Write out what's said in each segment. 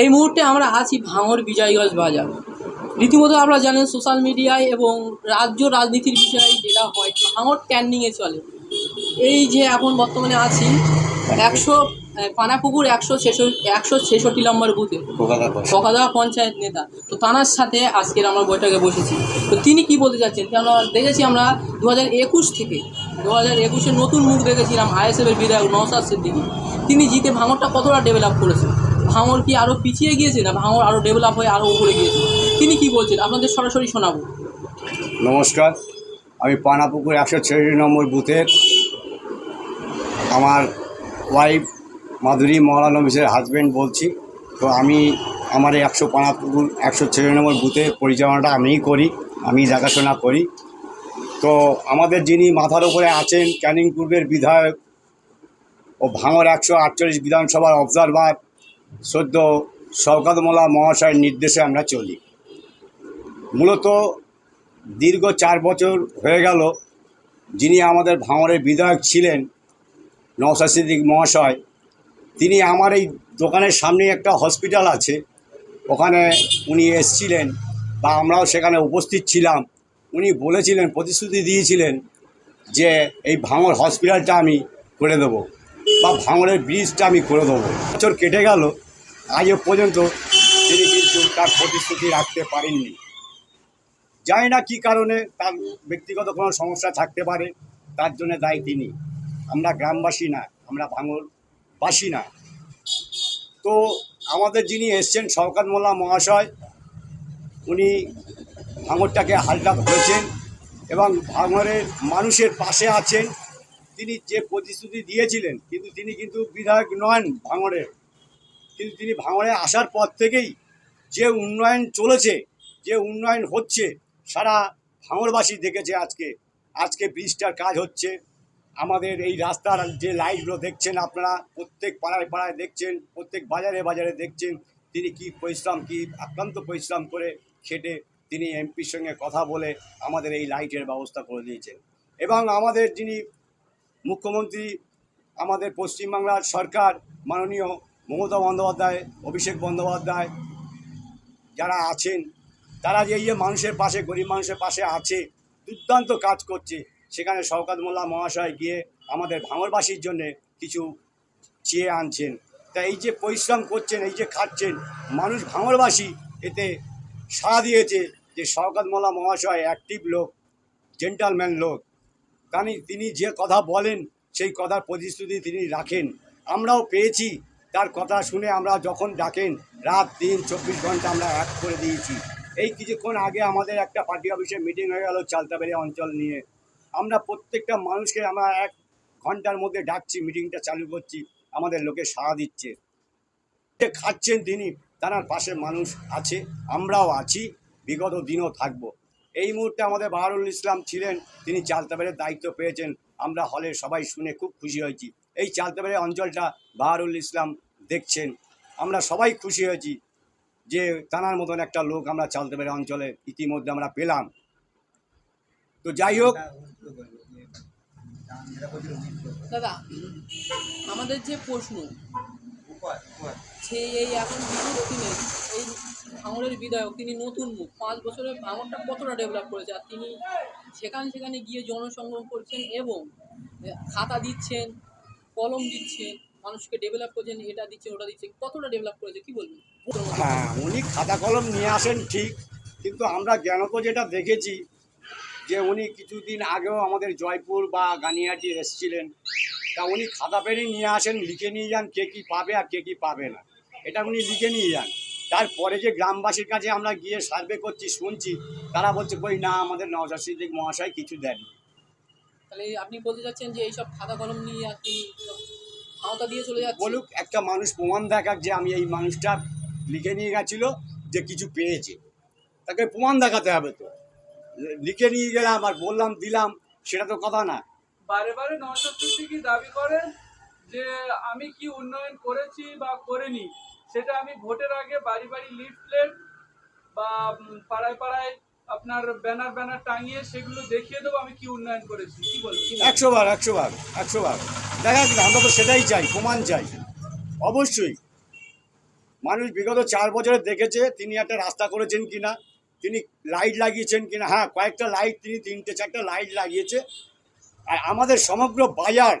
এই মুহূর্তে আমরা আছি ভাঙর বিজয়গঞ্জ বাজার। রীতিমতো আমরা জানেন সোশ্যাল মিডিয়ায় এবং রাজ্য রাজনীতির বিষয়ে যেটা হয় ভাঙর ট্রেন্ডিংয়ে চলে। এই যে এখন বর্তমানে আছি একশো পানাপুকুর একশো ছেষট্টি একশো ছেষট্টি নম্বর বুথে। সকাদা পঞ্চায়েত। নেতা। তো তানার সাথে আজকের আমরা বৈঠকে বসেছি। তো তিনি কি বলতে চাচ্ছেন? কেন দেখেছি আমরা দু হাজার একুশ থেকে দু হাজার একুশে নতুন মুখ দেখেছিলাম আইএসএফের বিধায়ক নওসাদ সিদ্দিকি। তিনি জিতে ভাঙরটা কতটা ডেভেলপ করেছেন? ভাঙর কি আরও পিছিয়ে গিয়েছে না ভাঙর আরও ডেভেলপ হয়ে আরও উপরে গিয়েছে? তিনি কি বলছেন? আপনাদের সরাসরি শোনাবো। নমস্কার, আমি পানাপুকুর একশো ছেষট্টি নম্বর বুথের আমার ওয়াইফ মাধুরী মহলানবিসের হাজব্যান্ড বলছি। তো আমি আমার একশো পানাপুকুর একশো ছেষট্টি নম্বর বুথের পরিচালনাটা আমিই করি, আমি দেখাশোনা করি। তো আমাদের যিনি মাথার উপরে আছেন, ক্যানিং পূর্বের বিধায়ক ও ভাঙর একশো আটচল্লিশ বিধানসভার অবজারভার সদ্য শওকাত মহাশয়ের নির্দেশে আমরা চলি। মূলত দীর্ঘ চার বছর হয়ে গেল যিনি আমাদের ভাঙড়ের বিধায়ক ছিলেন নওশাদ সিদ্দিক মহাশয়। তিনি আমার এই দোকানের সামনে একটা হসপিটাল আছে। ওখানে উনি এসছিলেন বা আমরাও সেখানে উপস্থিত ছিলাম। উনি বলেছিলেন, প্রতিশ্রুতি দিয়েছিলেন যে এই ভাঙড় হসপিটালটা আমি করে দেবো বা ভাঙড়ের ব্রিজটা আমি করে দেবো। বছর কেটে গেল আজও পর্যন্ত তিনি কিন্তু তার প্রতিশ্রুতি রাখতে পারেননি। জানি না কী কারণে তার ব্যক্তিগত কোনো সমস্যা থাকতে পারে, তার জন্য দায়ী তিনি। আমরা গ্রামবাসী না, আমরা ভাঙরবাসী না। তো আমাদের যিনি এসছেন শওকাত মোল্লা মহাশয়, উনি ভাঙরটাকে হালটা ধরেছেন এবং ভাঙরের মানুষের পাশে আছেন। তিনি যে প্রতিশ্রুতি দিয়েছিলেন, কিন্তু তিনি কিন্তু বিধায়ক নন ভাঙরের। কিন্তু তিনি ভাঙড়ে আসার পর থেকেই যে উন্নয়ন চলেছে, যে উন্নয়ন হচ্ছে, সারা ভাঙড়বাসী দেখেছে আজকে। আজকে ব্রিজটার কাজ হচ্ছে। আমাদের এই রাস্তার যে লাইটগুলো দেখছেন আপনারা, প্রত্যেক পাড়ায় পাড়ায় দেখছেন, প্রত্যেক বাজারে বাজারে দেখছেন তিনি কি পরিশ্রম, কি আক্রান্ত পরিশ্রম করে খেটে তিনি এমপির সঙ্গে কথা বলে আমাদের এই লাইটের ব্যবস্থা করে দিয়েছেন। এবং আমাদের যিনি মুখ্যমন্ত্রী, আমাদের পশ্চিমবাংলার সরকার, মাননীয় মমতা বন্দ্যোপাধ্যায়, অভিষেক বন্দ্যোপাধ্যায় যারা আছেন, তারা যে মানুষের পাশে, গরিব মানুষের পাশে আছে, দুর্দান্ত কাজ করছে, সেখানে শওকাত মোল্লা মহাশয় গিয়ে আমাদের ভাঙরবাসীর জন্যে কিছু চেয়ে আনছেন। তা এই যে পরিশ্রম করছেন, এই যে খাচ্ছেন, মানুষ ভাঙরবাসী এতে সাড়া দিয়েছে যে শওকাত মোল্লা মহাশয় অ্যাক্টিভ লোক জেন্টালম্যান লোক। কারণ তিনি যে কথা বলেন, সেই কথার প্রতিশ্রুতি তিনি রাখেন। আমরাও পেয়েছি তার কথা শুনে আমরা যখন ডাকেন, রাত দিন চব্বিশ ঘণ্টা আমরা এক করে দিয়েছি। এই কিছুক্ষণ আগে আমাদের একটা পার্টি অফিসে মিটিং হয়ে গেল চালতাবাড়ি অঞ্চল নিয়ে। আমরা প্রত্যেকটা মানুষকে আমরা এক ঘণ্টার মধ্যে ডাকছি মিটিংটা চালু করছি, আমাদের লোকে সাড়া দিচ্ছে। যে খাচ্ছেন তিনি, তার পাশে মানুষ আছে, আমরাও আছি, বিগত দিনও থাকব। এই মুহূর্তে আমাদের বাহারুল ইসলাম ছিলেন, তিনি চালতাবাড়ির দায়িত্ব পেয়েছেন। আমরা হলে সবাই শুনে খুব খুশি হয়েছি। এই চালতাবাড়ি অঞ্চলটা বাহারুল ইসলাম দেখছেন। আমরা সবাই খুশি হয়েছি যে তানার মতন একটা লোক আমরা চালতাবাড়ি অঞ্চলে ইতিমধ্যে আমরা পেলাম। তো যাই হোক। দাদা, আমাদের যে প্রশ্ন, সেই এই এখন দিনে এই ভাঙড়ের বিধায়ক, তিনি নতুন মুখ। পাঁচ বছরে ভাঙড়টা কতটা ডেভেলপ করেছে? আর তিনি সেখানে সেখানে গিয়ে জনসংগ্রহ করছেন এবং খাতা দিচ্ছেন। কলম দিচ্ছে, মানুষকে ডেভেলপ করছেন এটা দিচ্ছে, ওটা দিচ্ছে, কতটা ডেভেলপ করেছে, কি বলবেন? হ্যাঁ উনি খাতা কলম নিয়ে আসেন ঠিক, কিন্তু আমরা জ্ঞানত যেটা দেখেছি যে উনি কিছুদিন আগেও আমাদের জয়পুর বা গানিয়াটি এসেছিলেন, তা উনি খাতা পেনে নিয়ে আসেন, লিখে নিয়ে যান কে কী পাবে আর কে কী পাবে না। এটা উনি লিখে নিয়ে যান। তারপরে যে গ্রামবাসীর কাছে আমরা গিয়ে সার্ভে করছি, শুনছি, তারা বলছে, কই না, আমাদের নওশাদ সিদ্দিক মহাশয় কিছু দেন তাহলে আপনি বলতে চাচ্ছেন যে এইসব খাতা কলম নিয়ে আর তিনি ক্ষমতা দিয়ে চলে যাচ্ছে? বলুক একটা মানুষ প্রমাণ দেখাক যে আমি এই মানুষটা লিখে নিয়ে গেছিল যে কিছু পেয়েছে। তাকে প্রমাণ দেখাতে হবে তো। লিখে নিয়ে গেলাম আর বললাম দিলাম সেটা তো কথা না। বারে বারে নওশাদ সিদ্দিকী দাবি করেন যে আমি কি উন্নয়ন করেছি বা করিনি সেটা আমি ভোটের আগে বাড়ি বাড়ি লিফলেট বা পাড়ায় পাড়ায় আপনার ব্যানার ব্যানার টাঙিয়ে সেগুলো দেখিয়ে দেবো, আমি কি উন্নয়ন করেছি। কি বলছি একশো বার একশো বার একশো বার। দেখা গেল আমরা তো সেটাই চাই, প্রমাণ চাই। অবশ্যই, মানুষ বিগত চার বছরে দেখেছে, তিনি একটা রাস্তা করেছেন কিনা, তিনি লাইট লাগিয়েছেন কিনা। হ্যাঁ কয়েকটা লাইট, তিনি তিনটে, চারটে লাইট লাগিয়েছে। আর আমাদের সমগ্র বাজার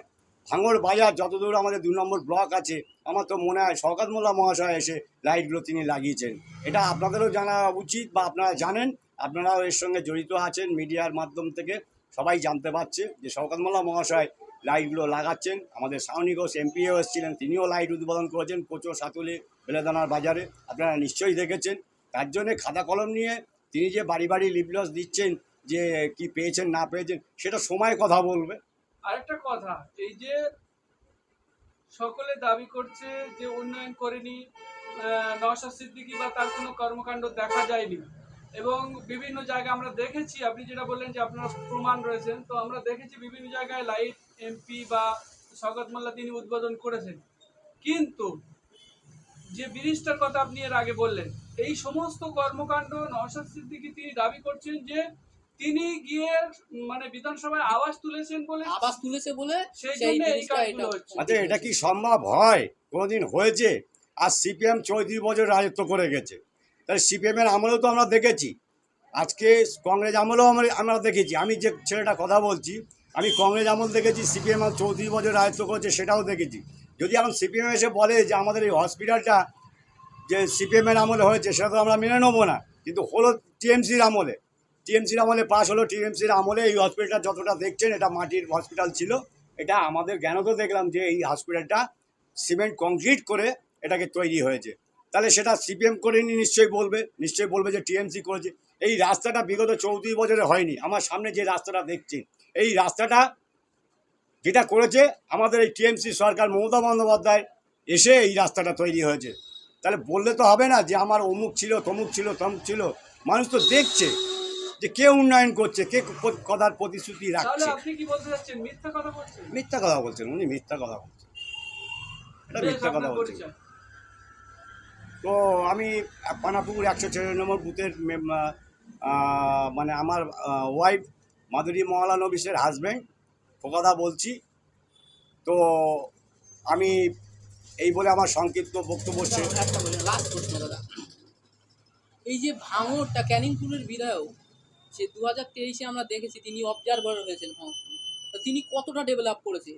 ভাঙড় বাজার যতদূর আমাদের দু নম্বর ব্লক আছে, আমার তো মনে হয় শওকাত মোল্লা মহাশয় এসে লাইটগুলো তিনি লাগিয়েছেন। এটা আপনাদেরও জানা উচিত বা আপনারা জানেন, আপনারাও এর সঙ্গে জড়িত আছেন মিডিয়ার মাধ্যম থেকে, সবাই জানতে পারছে যে শওকাত মোল্লা মহাশয় লাইটগুলো লাগাচ্ছেন। আমাদের সাউনি ঘোষ এমপিও এসেছিলেন, তিনিও লাইট উদ্বোধন করেছেন কোচো সাতুলি বেলেদানার বাজারে, আপনারা নিশ্চয়ই দেখেছেন। তার জন্যে খাতা কলম নিয়ে তিনি যে বাড়ি বাড়ি লিপলস দিচ্ছেন যে কি পেয়েছেন না পেয়েছেন, সেটা সময় কথা বলবে। আরেকটা কথা, এই যে সকলে দাবি করছে যে উন্নয়ন করেনি নওশাদ সিদ্দিকী বা তার কোনো কর্মকাণ্ড দেখা যায়নি, এবং বিভিন্ন জায়গায় আমরা দেখেছি, আপনি যেটা বললেন যে আপনার প্রমাণ রয়েছেন তো আমরা দেখেছি বিভিন্ন জায়গায় লাইট, এমপি বা স্বগত মোল্লা তিনি উদ্বোধন করেছেন। কিন্তু যে ব্রিজটার কথা আপনি এর আগে বললেন, এই সমস্ত কর্মকাণ্ড নওশাদ সিদ্দিকী তিনি দাবি করছেন যে তিনি গিয়ে মানে বিধানসভায় আওয়াজ তুলেছেন বলে আবাস তুলেছে বলে সেই সেই জন্য এই কাজগুলো হচ্ছে। আচ্ছা এটা কি সম্ভব হয়? কোনোদিন হয়েছে? আর সিপিএম চৌত্রিশ বছর রাজত্ব করে গেছে। তাহলে সিপিএমের আমলেও তো আমরা দেখেছি। আজকে কংগ্রেস আমলেও আমরা আমরা দেখেছি। আমি যে ছেলেটা কথা বলছি আমি কংগ্রেস আমল দেখেছি সিপিএম চৌত্রিশ বছর রাজত্ব করেছে সেটাও দেখেছি। যদি এখন সিপিএম এসে বলে যে আমাদের এই হসপিটালটা যে সিপিএমের আমলে হয়েছে সেটা তো আমরা মেনে নেব না। কিন্তু হলো টিএমসির আমলে। টিএমসির আমলে পাস হলো। টিএমসির আমলে এই হসপিটালটা যতটা দেখছেন, এটা মাটির হসপিটাল ছিল। এটা আমাদের জ্ঞানত দেখলাম যে এই হসপিটালটা সিমেন্ট কংক্রিট করে এটাকে তৈরি হয়েছে। তাহলে সেটা সিপিএম করেনি নিশ্চয়ই বলবে নিশ্চয়ই বলবে যে টিএমসি করেছে। এই রাস্তাটা বিগত চৌত্রিশ বছরে হয়নি। আমার সামনে যে রাস্তাটা দেখছি, এই রাস্তাটা যেটা করেছে আমাদের এই টিএমসি সরকার মমতা বন্দ্যোপাধ্যায়, এসে এই রাস্তাটা তৈরি হয়েছে। তাহলে বললে তো হবে না যে আমার অমুক ছিল, তমুক ছিল তমুক ছিল। মানুষ তো দেখছে। যে কে উন্নয়ন করছে কে কথার প্রতিশ্রুতি রাখছে। আপনি কি বলতে চাচ্ছেন মিথ্যা কথা বলছেন? মিথ্যা কথা বলছেন উনি মিথ্যা কথা বলছেন। এটা মিথ্যা কথা বলছেন। তো আমি পানাপুকুর একশো ছেলে নম্বর বুথের মানে আমার ওয়াইফ মাধুরী মহলানবিসের হাজব্যান্ড ও কথা বলছি। তো আমি এই বলে আমার সংক্ষিপ্ত বক্তব্য এই যে ভাঙরটা ক্যানিংপুরের বিধায়ক সে দু হাজার তেইশে আমরা দেখেছি তিনি অবজারভার হয়েছেন ভাঙরপুরে তো তিনি কতটা ডেভেলপ করেছে?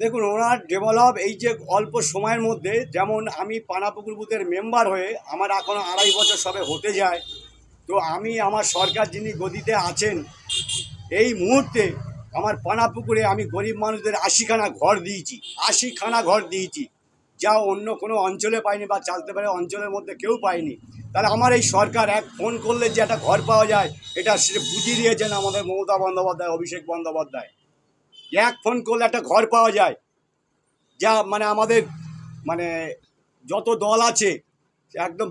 দেখুন, ওনার ডেভেলপ এই যে অল্প সময়ের মধ্যে, যেমন আমি পানাপুকুর বুথের মেম্বার হয়ে আমার এখনও আড়াই বছর সবে হতে যায়, তো আমি আমার সরকার যিনি গদিতে আছেন, এই মুহূর্তে আমার পানাপুকুরে আমি গরিব মানুষদের আশিখানা ঘর দিয়েছি, আশিখানা ঘর দিয়েছি। যা অন্য কোনো অঞ্চলে পায়নি বা চালতে পারে অঞ্চলের মধ্যে কেউ পায়নি। তাহলে আমার এই সরকার এক ফোন করলে যে একটা ঘর পাওয়া যায় এটা সে বুঝিয়ে দিয়েছেন আমাদের মমতা বন্দ্যোপাধ্যায় অভিষেক বন্দ্যোপাধ্যায়। এক ফোন করলে একটা ঘর পাওয়া যায়। যা মানে আমাদের মানে যত দল আছে একদম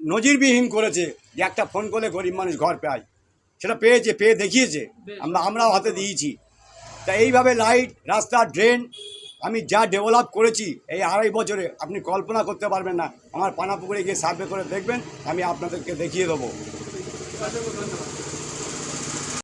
নজিরবিহীন করেছে যে একটা ফোন করলে গরিব মানুষ ঘর পায়। সেটা পেয়েছে পেয়ে দেখিয়েছে। আমরা আমরাও হাতে দিয়েছি। তা এইভাবে লাইট রাস্তা ড্রেন আমি যা ডেভেলপ করেছি এই আড়াই বছরে, আপনি কল্পনা করতে পারবেন না। আমার পানাপুকুরে গিয়ে সার্ভে করে দেখবেন, আমি আপনাদেরকে দেখিয়ে দেবো।